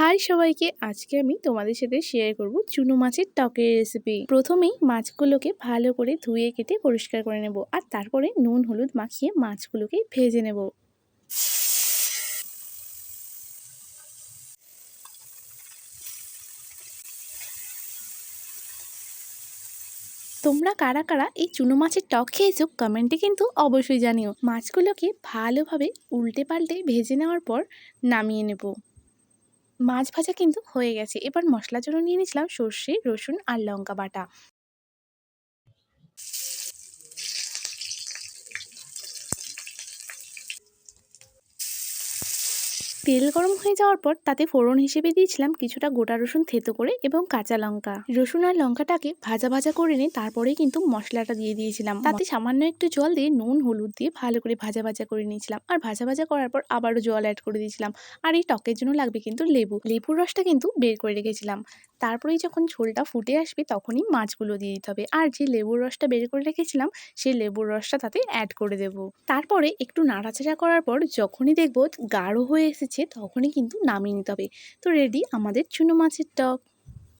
High সবাইকে, আজকে আমি তোমাদের সাথে শেয়ার করব চুনো মাছের টকের রেসিপি প্রথমেই মাছগুলোকে ভালো করে ধুয়ে কেটে পরিষ্কার করে নেব আর তারপরে নুন, হলুদ মাখিয়ে মাছগুলোকে ভেজে নেব। তোমরা কারা কারা এই চুনো মাছের টক খেয়েছো কমেন্টে কিন্তু অবশ্যই জানিও। মাছগুলোকে ভালোভাবে উল্টে পাল্টে ভেজে নেওয়ার পর নামিয়ে নেব। মাছ ভাজা কিন্তু হয়ে গেছে। এবার মশলার জন্য নিয়ে নিয়েছিলাম সর্ষে, রসুন আর লঙ্কা বাটা। তেল গরম হয়ে যাওয়ার পর তাতে ফোড়ন হিসেবে দিয়েছিলাম কিছুটা গোটা রসুন থেতো করে এবং কাঁচা লঙ্কা। রসুন আর লঙ্কাটাকে ভাজা ভাজা করে নিয়ে তারপরেই কিন্তু মশলাটা দিয়ে দিয়েছিলাম। তাতে সামান্য একটু জল দিয়ে নুন, হলুদ দিয়ে ভালো করে ভাজা ভাজা করে নিয়েছিলাম। আর ভাজা ভাজা করার পর আবারও জল অ্যাড করে দিয়েছিলাম। আর এই টকের জন্য লাগবে কিন্তু লেবু। লেবুর রসটা কিন্তু বের করে রেখেছিলাম। তারপরেই যখন ঝোলটা ফুটে আসবে তখনই মাছগুলো দিয়ে দিতে হবে। আর যে লেবুর রসটা বের করে রেখেছিলাম সেই লেবুর রসটা তাতে অ্যাড করে দেব। তারপরে একটু নাড়াচাড়া করার পর যখনই দেখব গাঢ় হয়ে এসেছে তখনই কিন্তু নামিয়ে নিতে হবে। তো রেডি আমাদের চুনো মাছের টক।